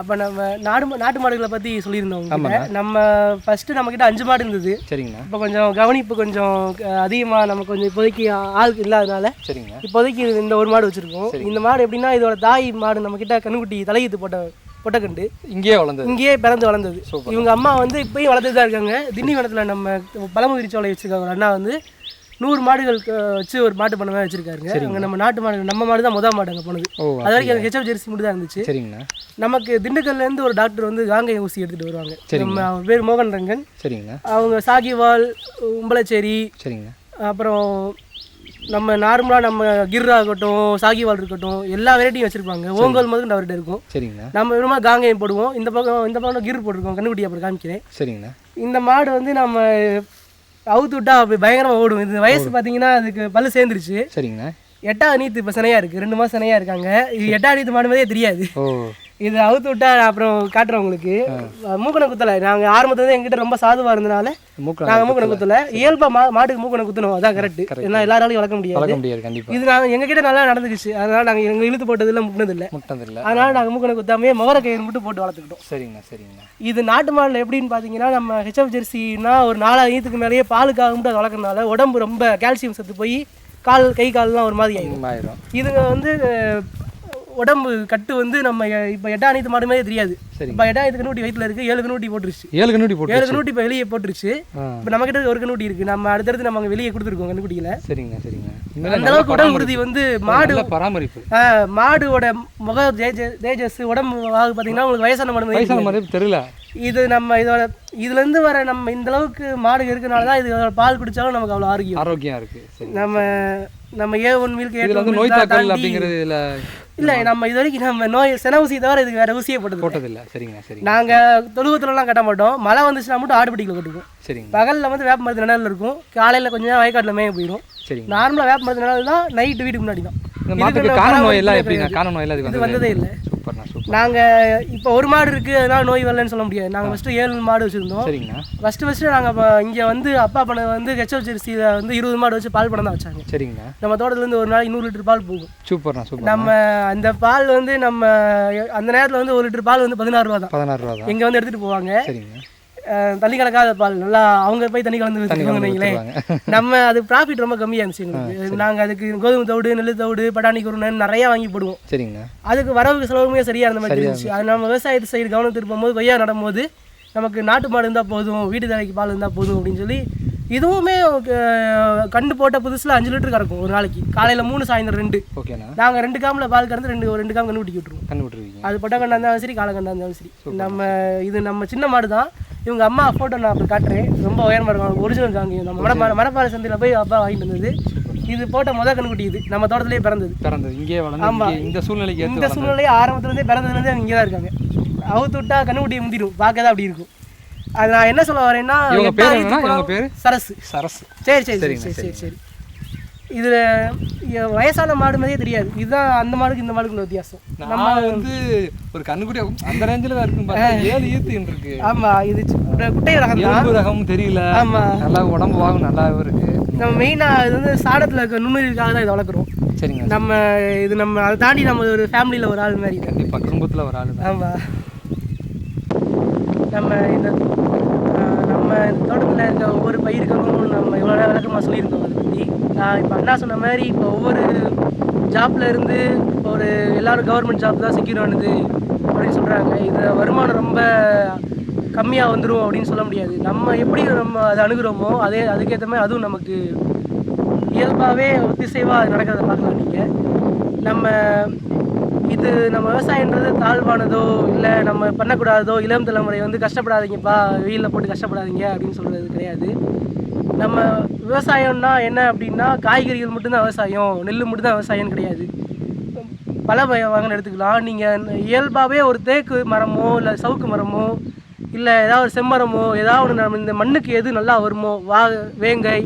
அப்போ நம்ம நாடு நாட்டு மாடுகளை பற்றி சொல்லியிருந்தோம். நம்ம ஃபஸ்ட்டு நம்மக்கிட்ட அஞ்சு மாடு இருந்தது. சரிங்கண்ணா இப்போ கொஞ்சம் கவனிப்பு கொஞ்சம் அதிகமாக நம்ம கொஞ்சம் இப்போதைக்கு ஆள் இல்லாதனால சரிங்கண்ணா இப்போதைக்கு இந்த ஒரு மாடு வச்சுருக்கோம். இந்த மாடு எப்படின்னா இதோட தாய் மாடு நம்மக்கிட்ட கண்ணுக்குட்டி தலையீத்து போட்ட பொட்டக்கண்டு. இங்கேயே வளர்ந்தது. இங்கேயே பிறந்து வளர்ந்தது. இவங்க அம்மா வந்து இப்பயும் வளர்த்துட்டு தான் இருக்காங்க திண்டிவனத்தில் நம்ம பழமுதிரி சோலை வச்சிருக்காங்க அண்ணா வந்து நூறு மாடுகள் வச்சு ஒரு மாட்டு பண்ண வச்சிருக்காருங்க. அங்கே நம்ம நாட்டு மாடு நம்ம மாடு தான் முதல் மாடு அங்கே போனது. அது வரைக்கும் எனக்கு ஹெச்எஃப் ஜெர்சி மட்டும் தான் இருந்துச்சு. சரிங்கண்ணா. நமக்கு திண்டுக்கல்ல இருந்து ஒரு டாக்டர் வந்து காங்கேய ஊசி எடுத்துட்டு வருவாங்க. நம்ம அவர் பேர் மோகன் ரங்கன். சரிங்கண்ணா. அவங்க சாகிவால் உம்பளச்சேரி சரிங்கண்ணா. அப்புறம் நம்ம நார்மலாக நம்ம கிர் ஆகட்டும் சாகிவால் இருக்கட்டும் எல்லா வெரைட்டியும் வச்சிருப்பாங்க. ஓங்கல் முதல் அவர்கிட்ட இருக்கும். சரிங்கண்ணா. நம்ம விரும்ப காங்கேயம் போடுவோம். இந்த பக்கம் இந்த பக்கம் கிர் போட்டிருக்கோம். கண்ணுக்குட்டி அப்புறம் காமிக்கிறேன். சரிங்கண்ணா. இந்த மாடு வந்து நம்ம அவுத்து விட்டா அப்படி பயங்கரமாக ஓடும். இது வயசு பார்த்தீங்கன்னா அதுக்கு பல்லு சேர்ந்துருச்சு. சரிங்கண்ணா எட்டாவது நீத்து இப்போ சினையாக இருக்குது ரெண்டு மாதம் சினையாக இருக்காங்க. இது எட்டாவது நீத்து மாடு மாதிரியே தெரியாது. ஓ. இது அவுத்து விட்டா அப்புறம் காட்டுறேன் உங்களுக்கு. மூக்கனை குத்தலை. நாங்கள் ஆரம்பத்துல எங்கிட்ட ரொம்ப சாதுவாக இருந்தனால நாங்கள் மூக்கனை குத்தல. இயல்பாக மா மாட்டுக்கு மூக்கனை குத்தணும். அதான் கரெக்ட் ஏன்னா எல்லாராலையும் வளர்க்க முடியாது. இது நாங்கள் எங்ககிட்ட நல்லா நடந்துக்குச்சு. அதனால நாங்கள் எங்கள் இழுத்து போட்டதில்லை முட்டினதில்லை. முட்டதில்லை அதனால நாங்கள் மூக்கனை குத்தாமே முகர கயிறு மட்டும் போட்டு வளர்த்துக்கிட்டோம். சரிங்கண்ணா சரிங்கண்ணா இது நாட்டு மாடல் எப்படின்னு பார்த்தீங்கன்னா நம்ம ஹெச்எஃப் ஜெர்சினா ஒரு நாலாவது ஈத்துக்கு மேலேயே பாலுக்காக மட்டும் அது வளர்க்கறனால உடம்பு ரொம்ப கால்சியம் சத்து போய் கால் கை கால்லாம் ஒரு மாதிரி ஆயிடும் இதுங்க வந்து உடம்பு கட்டு வந்து நம்ம இப்போ எட்டாம் நீத்து மாடு மாதிரி தெரியாது. சரிங்க. இப்போ எட்டாம் நீத்து கண்ணூட்டி வயிற்றுல இருக்கு ஏழு கண்ணூட்டி போட்டுருச்சு. ஏழு கண்ணூடி போட்டு ஏழு கண்ணூட்டி இப்போ வெளியே போட்டுருச்சு. இப்போ நம்ம கிட்ட ஒரு கண்ணூட்டி இருக்கு. நம்ம அடுத்தடுத்து நம்ம அங்க வெளியே கொடுத்துருக்கோம் கண்ணுக்குட்டியில சரிங்கண்ணா சரிங்க. அந்த அளவுக்கு உடல் உறுதி வந்து மாடு பராமரிப்பு. மாடோட முக தேஜ- தேஜஸ் உடம்பு வாகு பார்த்தீங்கன்னா உங்களுக்கு வயசான மாடு வயசான மாதிரி தெரியல. இது நம்ம இதோட இதுல இருந்து வர நம்ம இந்த அளவுக்கு மாடு இருக்கனால தான் இது பால் குடிச்சாலும் நமக்கு அவ்வளோ ஆரோக்கியம். ஆரோக்கியம் இருக்கு. சரி நம்ம நம்ம ஏ ஒன் மில்க் ஏ வந்து நோய் தாக்கல் அப்படிங்கிறது இதுல இல்ல நம்ம இது வரைக்கும் நம்ம நோய் சென ஊசி தவிர இதுக்கு வேற ஊசியே போட்டது போட்டதில்ல. சரிங்க சரிங்க. நாங்க தொழுவத்துலலாம் கட்ட மாட்டோம். மழை வந்துச்சுன்னா மட்டும் ஆடுபட்டியில் கட்டுவோம். சரிங்க. பகல்ல வந்து வேப்ப மரத்து நிழல் இருக்கும். காலையில கொஞ்சம் நேரம் வயக்காட்டுல மேய போயிடும் சரிங்க. நார்மலா வேப்ப மரத்து நிழல் தான் நைட்டு வீட்டுக்கு முன்னாடி தான். காண நோய் எல்லாம் நோய் எல்லாம் இதுக்கு இது வந்ததே இல்லை. சூப்பர்ண்ணா சூப்பர் நாங்க இப்போ ஒரு மாடு இருக்கு அதனால நோய் வரலன்னு சொல்ல முடியாது. நாங்க ஃபர்ஸ்ட் ஏழு மாடு வச்சிருந்தோம். சரிங்கண்ணா. ஃபர்ஸ்ட் ஃபர்ஸ்ட் நாங்க இப்போ இங்க வந்து அப்பா பண்ண வந்து ஹெச்எஃப் ஜெர்சியில் வந்து இருபது மாடு வச்சு பால் பண்ண தான் வச்சாங்க. சரிங்கண்ணா. நம்ம தோட்டத்துல இருந்து ஒரு நாளைக்கு நூறு லிட்டர் பால் போகும். சூப்பர்ண்ணா சூப்பர் நம்ம அந்த பால் வந்து நம்ம அந்த நேரத்துல வந்து ஒரு லிட்டர் பால் வந்து பதினாறு ரூபா தான். பதினாறு ரூபா தான். இங்க வந்து எடுத்துட்டு போவாங்க. சரிங்க. தண்ணி கலக்காத பால். நல்லா அவங்க போய் தண்ணி கலந்து கொடுத்துருவாங்க. நம்ம அது ப்ராஃபிட் ரொம்ப கம்மியாக இருந்துச்சு எங்களுக்கு. நாங்கள் அதுக்கு கோதுமை தவிடு நெல் தவிடு பட்டாணி குருணன் நிறைய வாங்கி போடுவோம். சரிங்கண்ணா. அதுக்கு வரவுக்கு செலவுமே சரியாக இருந்த மாதிரி இருந்துச்சு. அது நம்ம விவசாயத்து சைடு கவனம் திருப்பும் போது கொய்யா நடும்போது நமக்கு நாட்டு மாடு இருந்தால் போதும் வீட்டு தலைக்கு பால் இருந்தால் போதும் அப்படின்னு சொல்லி இதுவுமே கண்டு போட்ட புதுசில் அஞ்சு லிட்டர் கறக்கும் ஒரு நாளைக்கு. காலையில் மூணு சாயந்தரம் ரெண்டு. ஓகேண்ணா. நாங்கள் ரெண்டு காமில் பால் கறந்து ரெண்டு ரெண்டு காம் கண்டு ஊட்டி விட்டுருவோம். கண்டு விட்டுருவீங்க அது பொட்டை கண்டா இருந்தாலும் சரி காலை கண்டா இருந்தாலும் சரி. நம்ம இது நம்ம சின்ன மாடு தான் இவங்க அம்மா ஃபோட்டோ நான் அப்படி காட்டுறேன். ரொம்ப உயரமாக இருக்கும் ஒரிஜினல் காங்க நம்ம மணப்பாறை மணப்பாறை சந்தையில் போய் அப்பா வாங்கிட்டு வந்தது. இது போட்ட முத கண்ணுக்குட்டி இது. நம்ம தோட்டத்திலே பிறந்தது. பிறந்தது. இங்கேயே வளர்ந்து இங்கே இந்த சூழ்நிலைக்கு இந்த சூழ்நிலையே ஆரம்பத்துலேருந்தே பிறந்ததுலேருந்தே இங்கே தான் இருக்காங்க. அவுத்து விட்டா கண்ணுக்குட்டியை முந்திடும். பார்க்க தான் அப்படி இருக்கும். அது நான் என்ன சொல்ல வரேன்னா? சரசு. சரசு. சரி சரி சரி சரி சரி சரி. இதில் வயசான மாடு மாதிரியே தெரியாது. இதுதான் அந்த மாடுக்கு இந்த மாடுக்கு உள்ள வித்தியாசம். நான் வந்து ஒரு கண்ணுக்குட்டி அந்த ரேஞ்சில் தான் இருக்கும் ஏழு ஈத்து இருக்கு. ஆமா இது குட்டை ரகம் எலும்பு ரகமும் தெரியல. ஆமா. நல்லா உடம்பு வாகும் நல்லாவே இருக்கு. நம்ம மெயினாக இது வந்து சாடத்தில் இருக்க நுண்ணுயிருக்காக தான் இதை வளர்க்குறோம். சரிங்க. நம்ம இது நம்ம அதை தாண்டி நம்ம ஒரு ஃபேமிலியில் ஒரு ஆள் மாதிரி. கண்டிப்பா குடும்பத்துல ஒரு ஆளு ஆமாம் நம்ம இந்த நம்ம தோட்டத்தில் இருக்க ஒவ்வொரு பயிருக்கவும் நம்ம இவ்வளோ நேரம் விளக்கமாக சொல்லியிருந்தோம். அதை பற்றி நான் இப்போ அண்ணா சொன்ன மாதிரி இப்போ ஒவ்வொரு ஜாப்ல இருந்து ஒரு எல்லாரும் கவர்மெண்ட் ஜாப் தான் செக்யூர் ஆனது அப்படின்னு சொல்கிறாங்க இதில் வருமானம் ரொம்ப கம்மியாக வந்துடும் அப்படின்னு சொல்ல முடியாது. நம்ம எப்படி நம்ம அதை அணுகிறோமோ அதே அதுக்கேற்ற மாதிரி அதுவும் நமக்கு இயல்பாகவே ஒத்திசைவாக அது நடக்கிறத பார்க்கலாம் நீங்கள் நம்ம இது நம்ம விவசாயன்றது தாழ்வானதோ இல்லை நம்ம பண்ணக்கூடாதோ இளம் தலைமுறை வந்து கஷ்டப்படாதீங்கப்பா வெயிலில் போட்டு கஷ்டப்படாதீங்க அப்படின்னு சொல்கிறது கிடையாது. நம்ம விவசாயம்னா என்ன அப்படின்னா காய்கறிகள் மட்டும்தான் விவசாயம் நெல் மட்டும்தான் விவசாயம்னு கிடையாது. பல வகைன்னு எடுத்துக்கலாம். நீங்கள் இயல்பாகவே ஒரு தேக்கு மரமோ இல்லை சவுக்கு மரமோ இல்லை ஏதாவது ஒரு செம்மரமோ ஏதாவது ஒன்று நம்ம இந்த மண்ணுக்கு எது நல்லா வருமோ வா வேங்கை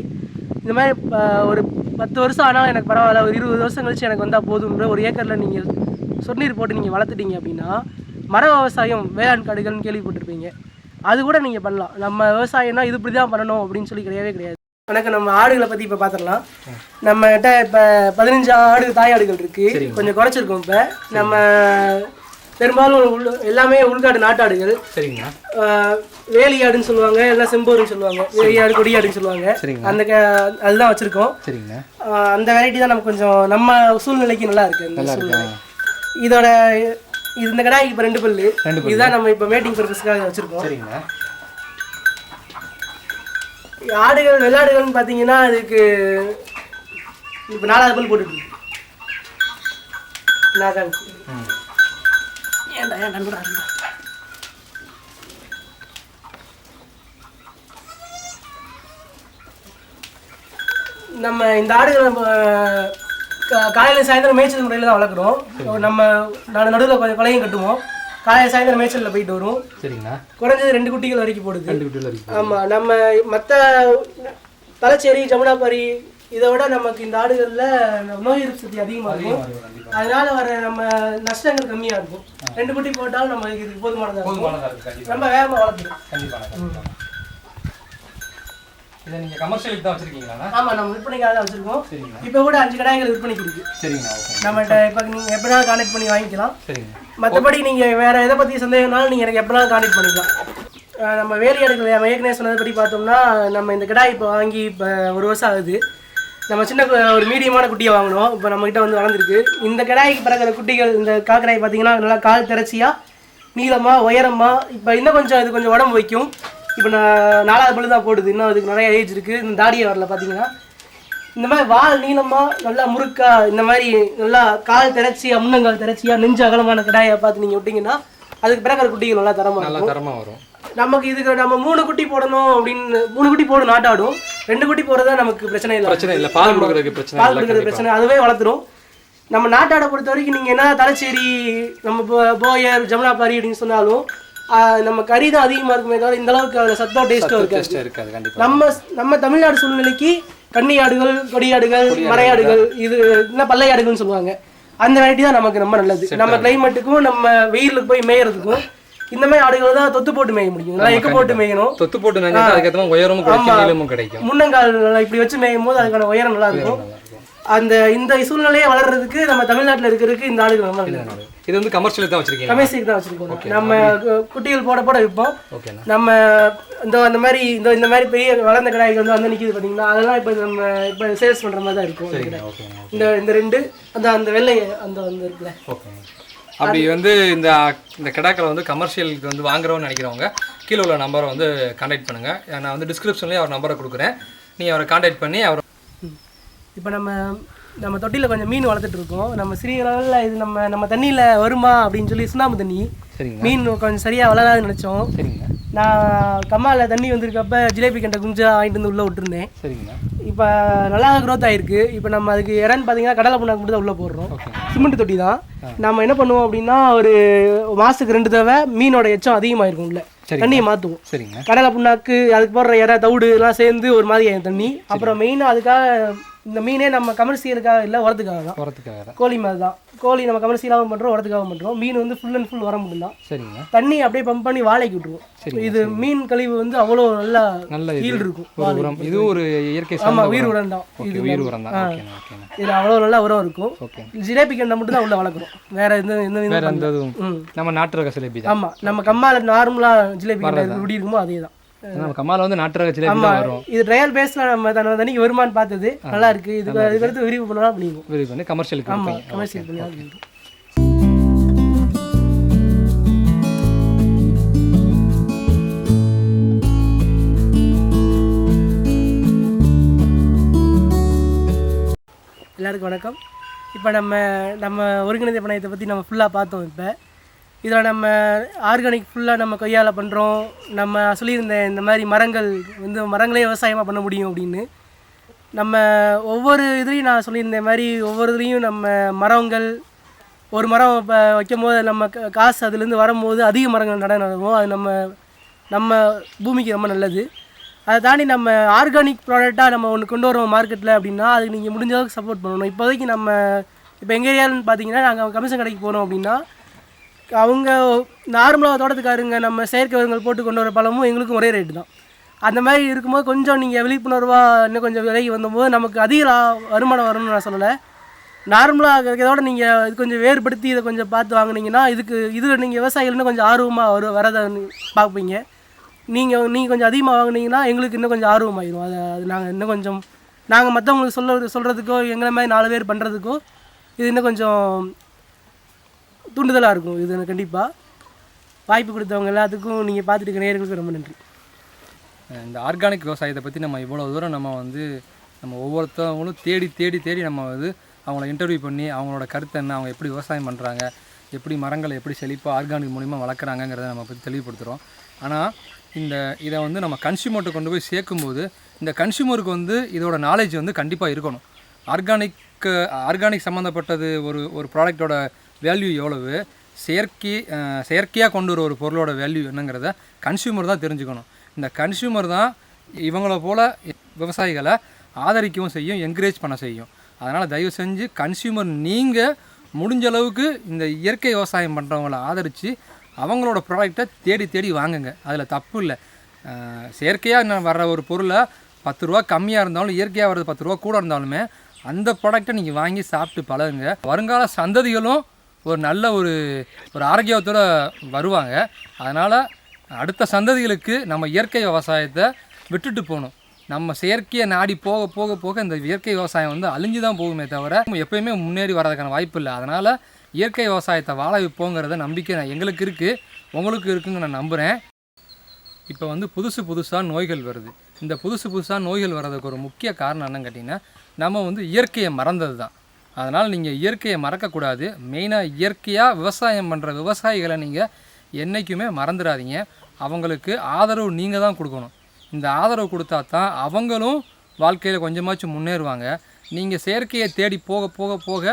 இந்த மாதிரி ப- ஒரு பத்து வருஷம் ஆனால் எனக்கு பரவாயில்ல ஒரு இருபது வருஷம் கழிச்சு எனக்கு வந்தால் போதுன்ற ஒரு ஏக்கரில் நீங்கள் சொன்னீர் போட்டு நீங்கள் வளர்த்துட்டீங்க அப்படின்னா மர விவசாயம் வேளாண் காடுகள்னு கேள்விப்பட்டிருப்பீங்க. அது கூட நீங்கள் பண்ணலாம். நம்ம விவசாயம்னா இது இப்படி தான் பண்ணணும் அப்படின்னு சொல்லி கிடையவே கிடையாது. வணக்கம் நம்ம ஆடுகளை பற்றி இப்போ பார்த்துடலாம் நம்மகிட்ட இப்போ பதினஞ்சு ஆடு தாய் ஆடுகள் இருக்கு. கொஞ்சம் குறைச்சிருக்கோம் இப்போ. நம்ம பெரும்பாலும் உள் எல்லாமே உள்காடு நாட்டாடுகள். சரிங்கண்ணா ஆஹ் வேலியாடுன்னு சொல்லுவாங்க எல்லாம் செம்போருன்னு சொல்லுவாங்க. வேலியாடு கொடியாடுன்னு சொல்லுவாங்க. சரிங்க. அந்த அதுதான் வச்சிருக்கோம். சரிங்கண்ணா ஆஹ் அந்த வெரைட்டி தான் நமக்கு கொஞ்சம் நம்ம சூழ்நிலைக்கு நல்லா இருக்கா இதோட இது இந்த கடாய்க்கு இப்போ ரெண்டு பல்லு. இதுதான் நம்ம இப்போ மேட்டிங் பர்பஸ்க்காக வச்சிருக்கோம். சரிங்கண்ணா ஆடுகள் வெள்ளாடுகள்னு பார்த்தீங்கன்னா அதுக்கு இப்போ நாலாவது பல் போட்டுட்டு என்னடா இருந்தா? நம்ம இந்த ஆடுகளை நம்ம காலையில சாயந்தரம் மேய்ச்சல் முறையில் தான் வளர்க்குறோம். நம்ம நான் நடுவில் கொஞ்சம் கொலையும் கட்டுவோம். காலையில சாயந்தரம் மேய்ச்சலில் போயிட்டு வரும் சரிங்கண்ணா. குறைஞ்சது ரெண்டு குட்டிகள் வரைக்கும் போடுது. ரெண்டு இருக்கு ஆமாம் நம்ம மற்ற தலைச்சேரி ஜமுனாபாரி இதை விட நமக்கு இந்த ஆடுகளில் நோய் எதிர்ப்பு சக்தி அதிகமாக இருக்கும். அதனால வர நம்ம நஷ்டங்கள் கம்மியாக இருக்கும். ரெண்டு குட்டி போட்டாலும் நம்ம இதுக்கு போதுமானதாக இருக்கும். ரொம்ப வேகமாக கண்டிப்பாக கண்டிப்பாக இதை நீங்கள் கமர்ஷியலுக்கு தான் வச்சுருக்கீங்களாண்ணா? ஆமாம் நம்ம விற்பனைக்காக தான் வச்சுருக்கோம். சரிங்கண்ணா. இப்போ கூட அஞ்சு கடாய்கள் விற்பனைக்கு இருக்கு. சரிங்கண்ணா ஓகே நம்மகிட்ட இப்போ நீங்கள் எப்படினாலும் கான்டாக்ட் பண்ணி வாங்கிக்கலாம். சரிங்க மற்றபடி நீங்கள் வேற எதை பற்றி சந்தேகம்னாலும் நீங்கள் எனக்கு எப்படினாலும் கான்டாக்ட் பண்ணிக்கலாம். நம்ம வேலி அடுக்கல் நம்ம ஏற்கனவே சொன்னதுபடி பார்த்தோம்னா நம்ம இந்த கிடாய் இப்போ வாங்கி இப்போ ஒரு வருஷம் ஆகுது. நம்ம சின்ன ஒரு மீடியமான குட்டியை வாங்கினோம். இப்போ நம்மகிட்ட வந்து வளர்ந்துருக்கு. இந்த கிடாய்க்கு பிறகுற குட்டிகள் இந்த காக்கடாய் பார்த்தீங்கன்னா நல்லா கால் திறச்சியாக நீளமாக உயரமாக இப்போ இன்னும் கொஞ்சம் இது கொஞ்சம் உடம்பு வைக்கும். இப்போ நான் நாலாவது பல்லு தான் போடுது. இன்னும் அதுக்கு நிறைய ஏஜ் இருக்குது இந்த தாடியை வரல பார்த்தீங்கன்னா இந்த மாதிரி வால் நீளமாக நல்லா முறுக்கா இந்த மாதிரி நல்லா கால் திறச்சியா முன்னங்கால் திறச்சியா நெஞ்சு அகலமான கிடாயை பார்த்து நீங்கள் விட்டீங்கன்னா அதுக்கு பிறகு குட்டிகள் நல்லா தரமாக நல்லா தரமாக வரும். நமக்கு இதுக்கு நம்ம மூணு குட்டி போடணும் அப்படின்னு மூணு குட்டி போடும் நாட்டாடும். ரெண்டு குட்டி போடுறதா நமக்கு பிரச்சனை இல்லை. பிரச்சனை இல்லை. பால் கொடுக்குறதுக்கு பிரச்சனை பால் கொடுக்குறது பிரச்சனை அதுவே வளர்த்துரும். நம்ம நாட்டாடை பொறுத்த வரைக்கும் நீங்கள் என்ன தலைச்சேரி நம்ம போயர் ஜமுனாபாரி அப்படின்னு சொன்னாலும் நம்ம கறி தான் அதிகமாக இருக்குமே தவிர இந்த அளவுக்கு அதில் சத்தம் டேஸ்ட்டும் இருக்காது டேஸ்ட்டாக இருக்காது. கண்டிப்பாக நம்ம நம்ம தமிழ்நாடு சூழ்நிலைக்கு கன்னியாடுகள் கொடியாடுகள் மறையாடுகள் இது என்ன பல்லையாடுகள்னு சொல்லுவாங்க. அந்த வெரைட்டி தான் நமக்கு ரொம்ப நல்லது. நம்ம கிளைமேட்டுக்கும் நம்ம வெயிலுக்கு போய் மேயறதுக்கும் இந்த மாதிரி ஆடுகள் தான் தொத்து போட்டு மேய முடியும். நல்லா எக்கு போட்டு மேயணும்? தொத்து போட்டு நினைச்சா அதுக்கேற்ற உயரமும் கிடைக்கும் கிடைக்கும். முன்னங்கால் இப்படி வச்சு மேயும் போது அதுக்கான உயரம் நல்லா இருக்கும். அந்த இந்த சூழ்நிலையை வளர்றதுக்கு நம்ம தமிழ்நாட்டுல இருக்கிறதுக்கு இந்த ஆடுகள் ரொம்ப நல்லது. இது வந்து கமர்ஷியலுக்கு தான் வச்சிருக்கீங்க கமேசிக்கு தான் வச்சிருக்கோம். நம்ம குட்டிகள் போட போட விற்போம். நம்ம இந்த அந்த மாதிரி இந்த இந்த மாதிரி பெரிய வளர்ந்த கடாய்கள் வந்து வந்து நிக்குது பாத்தீங்களா? அதெல்லாம் இப்போ நம்ம இப்போ சேல்ஸ் பண்ற மாதிரி தான் இருக்கும். இந்த இந்த ரெண்டு அந்த அந்த வெள்ளை அந்த வந்து இருக்குல்ல. அப்படி வந்து இந்த இந்த கிடாக்களை வந்து கமர்ஷியலுக்கு வந்து வாங்குறோம்னு நினைக்கிறவங்க கீழே உள்ள நம்பரை வந்து கான்டாக்ட் பண்ணுங்கள் நான் வந்து டிஸ்கிரிப்ஷன்லேயே அவர் நம்பரை கொடுக்குறேன். நீங்கள் அவரை கான்டாக்ட் பண்ணி அவர் இப்போ நம்ம நம்ம தொட்டியில் கொஞ்சம் மீன் வளர்த்துட்டு இருக்கோம். நம்ம சிறிய லெவலில் இது நம்ம நம்ம தண்ணியில் வருமா அப்படின்னு சொல்லி சுண்ணாம்பு தண்ணி மீன் கொஞ்சம் சரியாக வளராதுன்னு நினச்சோம். சரிங்க. நான் கம்மாவில் தண்ணி வந்திருக்கப்ப ஜிலேபி கண்டை குஞ்சா வாங்கிட்டு வந்து உள்ளே விட்டுருந்தேன். இப்போ நல்லா க்ரோத் ஆயிருக்கு. இப்போ நம்ம அதுக்கு இறன்னு பார்த்தீங்கன்னா கடலை புண்ணாக்கு மட்டும் தான் உள்ளே போடுறோம். சிமெண்ட் தொட்டி தான். நம்ம என்ன பண்ணுவோம் அப்படின்னா ஒரு மாதத்துக்கு ரெண்டு தடவை மீனோட எச்சம் அதிகமாயிருக்கும் உள்ள. சரி. தண்ணியை மாற்றுவோம் சரிங்க. கடலை புண்ணாக்கு அதுக்கு போடுற இறை தவிடு எல்லாம் சேர்ந்து ஒரு மாதிரி தண்ணி. அப்புறம் மெயினாக அதுக்காக இந்த மீனே நம்ம கமர்ஷியலுக்காக இல்லை உரத்துக்காக தான். போகிறதுக்காக தான். கோழி மாதிரி தான். கோழி நம்ம கமர்ஷியலாகவும் பண்ணுறோம் உரத்துக்காகவும் பண்ணுறோம் மீன் வந்து ஃபுல் அண்ட் ஃபுல் உரம் மட்டும் தான் சரிங்க. தண்ணி அப்படியே பம்ப் பண்ணி வாழைக்கு விட்டுருவோம். இது மீன் கழிவு வந்து அவ்வளோ நல்லா நல்ல இது. ஈல்டு இருக்கும் உரம். இதுவும் ஒரு இயற்கை ஆமாம் உயிர் உரம் தான். ஓகே உயிர் உரம் தான். இதில் அவ்வளோ நல்லா உரம் இருக்கும். ஜிலேபி கண்டை மட்டும் தான் உள்ள வளர்க்குறோம். வேற எந்த எந்த வேற நம்ம நாட்டு ரக தான். ஆமாம் நம்ம கம்மால நார்மலாக ஜிலேபி கண்டை எப்படி இருக்குமோ அதே தான் நம்ம கம்மால வந்து நாட்டு ரக வரும். இது ட்ரையல் பேஸ்ல நம்ம தன தண்ணிக்கு வருமானு பார்த்தது. நல்லா இருக்கு. இதுக்கு அடுத்து விரிவு பண்ணலாம் அப்படிங்கும். இது வந்து கமர்ஷியலுக்கு ஆமா கொடுப்பீங்க. கமர்ஷியல் பண்ணி எல்லாருக்கும் வணக்கம். இப்போ நம்ம நம்ம ஒருங்கிணைந்த பணயத்தை பற்றி நம்ம ஃபுல்லாக பார்த்தோம் இப்போ. இதில் நம்ம ஆர்கானிக் ஃபுல்லாக நம்ம கொய்யால் பண்ணுறோம். நம்ம சொல்லியிருந்த இந்த மாதிரி மரங்கள் வந்து மரங்களே விவசாயமாக பண்ண முடியும் அப்படின்னு. நம்ம ஒவ்வொரு இதுலேயும் நான் சொல்லியிருந்த மாதிரி ஒவ்வொரு இதுலேயும் நம்ம மரங்கள் ஒரு மரம் இப்போ வைக்கும் போது நம்ம காசு அதுலேருந்து வரும்போது அதிக மரங்கள் நட நடுவோம் அது நம்ம நம்ம பூமிக்கு ரொம்ப நல்லது. அதை தாண்டி நம்ம ஆர்கானிக் ப்ராடக்டாக நம்ம ஒன்று கொண்டு வரோம் மார்க்கெட்டில் அப்படின்னா அதுக்கு நீங்கள் முடிஞ்ச அளவுக்கு சப்போர்ட் பண்ணணும். இப்போதைக்கு நம்ம இப்போ எங்கள் ஏரியாவில்னு பார்த்தீங்கன்னா நாங்கள் கமிஷன் கடைக்கு போனோம் அப்படின்னா அவங்க நார்மலாக தோட்டத்துக்காருங்க நம்ம செயற்கை உரங்கள் போட்டு கொண்டு வர பழமும் எங்களுக்கும் ஒரே ரேட்டு தான். அந்த மாதிரி இருக்கும்போது கொஞ்சம் நீங்கள் விழிப்புணர்வாக இன்னும் கொஞ்சம் விலகி வந்தபோது நமக்கு அதிக வருமானம் வரும்னு நான் சொல்லலை. நார்மலாக இருக்கிறதோட நீங்கள் இது கொஞ்சம் வேறுபடுத்தி இதை கொஞ்சம் பார்த்து வாங்குனீங்கன்னா இதுக்கு இதில் நீங்கள் விவசாயிகள் இன்னும் கொஞ்சம் ஆர்வமாக வரும் வரதை பார்ப்பீங்க. நீங்கள் நீங்கள் கொஞ்சம் அதிகமாக வாங்கினீங்கன்னா எங்களுக்கு இன்னும் கொஞ்சம் ஆர்வமாயிரும். அதை அது நாங்கள் இன்னும் கொஞ்சம் நாங்கள் மற்றவங்களுக்கு சொல்ல சொல்கிறதுக்கோ எங்களை மாதிரி நாலு பேர் பண்ணுறதுக்கோ இது இன்னும் கொஞ்சம் தூண்டுதலாக இருக்கும். இது கண்டிப்பாக வாய்ப்பு கொடுத்தவங்க எல்லாத்துக்கும் நீங்கள் பார்த்துட்டு இருக்க நேயர்களுக்கு ரொம்ப நன்றி. இந்த ஆர்கானிக் விவசாயத்தை பற்றி நம்ம இவ்வளோ தூரம் நம்ம வந்து நம்ம ஒவ்வொருத்தவங்களும் தேடி தேடி தேடி நம்ம வந்து அவங்கள இன்டர்வியூ பண்ணி அவங்களோட கருத்து என்ன அவங்க எப்படி விவசாயம் பண்ணுறாங்க எப்படி மரங்களை எப்படி செழிப்பாக ஆர்கானிக் மூலிமா வளர்க்குறாங்கங்கிறத நம்ம பற்றி தெளிவுபடுத்துகிறோம் ஆனால் இந்த இதை வந்து நம்ம கன்சியூமர்கிட்ட கொண்டு போய் சேர்க்கும்போது இந்த கன்சியூமருக்கு வந்து இதோட நாலேஜ் வந்து கண்டிப்பாக இருக்கணும். ஆர்கானிக் ஆர்கானிக் சம்மந்தப்பட்டது ஒரு ஒரு ப்ராடக்டோட வேல்யூ எவ்வளவு? செயற்கை செயற்கையாக கொண்டு வர ஒரு பொருளோட வேல்யூ என்னங்கிறத கன்சியூமர் தான் தெரிஞ்சுக்கணும். இந்த கன்சியூமர் தான் இவங்கள போல் விவசாயிகளை ஆதரிக்கவும் செய்யும் என்கரேஜ் பண்ண செய்யும். அதனால் தயவு செஞ்சு கன்சியூமர் நீங்கள் முடிஞ்ச அளவுக்கு இந்த இயற்கை விவசாயம் பண்ணுறவங்கள ஆதரித்து அவங்களோட ப்ராடக்டை தேடி தேடி வாங்குங்க. அதில் தப்பு இல்லை. செயற்கையாக வர்ற ஒரு பொருளை பத்து ரூபா கம்மியாக இருந்தாலும் இயற்கையாக வர்றது பத்து ரூபா கூட இருந்தாலுமே அந்த ப்ராடக்டை நீங்கள் வாங்கி சாப்பிட்டு பழகுங்க. வருங்கால சந்ததிகளும் ஒரு நல்ல ஒரு ஒரு ஆரோக்கியத்தோடு வருவாங்க. அதனால் அடுத்த சந்ததிகளுக்கு நம்ம இயற்கை விவசாயத்தை விட்டுட்டு போகணும். நம்ம செயற்கையை நாடி போக போக போக இந்த இயற்கை விவசாயம் வந்து அழிஞ்சு தான் போகுமே தவிர நம்ம முன்னேறி வர்றதுக்கான வாய்ப்பு இல்லை. அதனால் இயற்கை விவசாயத்தை வாழ வைப்போங்கிறத நம்பிக்கை நான் எங்களுக்கு இருக்குது உங்களுக்கு இருக்குன்னு நான் நம்புகிறேன் இப்போ வந்து புதுசு புதுசாக நோய்கள் வருது. இந்த புதுசு புதுசாக நோய்கள் வர்றதுக்கு ஒரு முக்கிய காரணம் என்னன்னு கேட்டிங்கன்னா நம்ம வந்து இயற்கையை மறந்தது தான் அதனால் நீங்கள் இயற்கையை மறக்கக்கூடாது. மெயினாக இயற்கையாக விவசாயம் பண்ணுற விவசாயிகளை நீங்கள் என்றைக்குமே மறந்துடாதீங்க. அவங்களுக்கு ஆதரவு நீங்கள் தான் கொடுக்கணும். இந்த ஆதரவு கொடுத்தா தான் அவங்களும் வாழ்க்கையில் கொஞ்சமாச்சும் முன்னேறுவாங்க. நீங்கள் செயற்கையை தேடி போக போக போக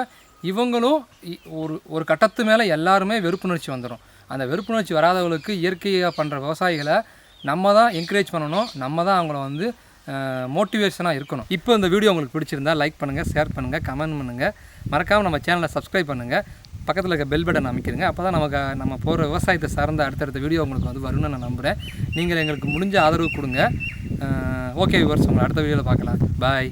இவங்களும் இ- ஒரு ஒரு கட்டத்து மேலே எல்லாருமே வெறுப்புணர்ச்சி வந்துடும் அந்த வெறுப்புணர்ச்சி வராதவங்களுக்கு இயற்கையாக பண்ணுற விவசாயிகளை நம்ம தான் என்கரேஜ் பண்ணணும். நம்ம தான் அவங்கள வந்து மோட்டிவேஷனாக இருக்கணும். இப்போ இந்த வீடியோ உங்களுக்கு பிடிச்சிருந்தா லைக் பண்ணுங்கள் ஷேர் பண்ணுங்கள் கமெண்ட் பண்ணுங்கள் மறக்காமல் நம்ம சேனலை சப்ஸ்கிரைப் பண்ணுங்கள் பக்கத்தில் இருக்க பெல் பட்டன் அமைக்கிறங்க அப்போ தான் நமக்கு நம்ம போகிற விவசாயத்தை சார்ந்த அடுத்தடுத்த வீடியோ உங்களுக்கு வந்து வரும்னு நான் நம்புகிறேன் நீங்கள் எங்களுக்கு முடிஞ்ச ஆதரவு கொடுங்க. ஓகே விவர்ஸ் உங்களை அடுத்த வீடியோவில் பார்க்கலாம். பாய்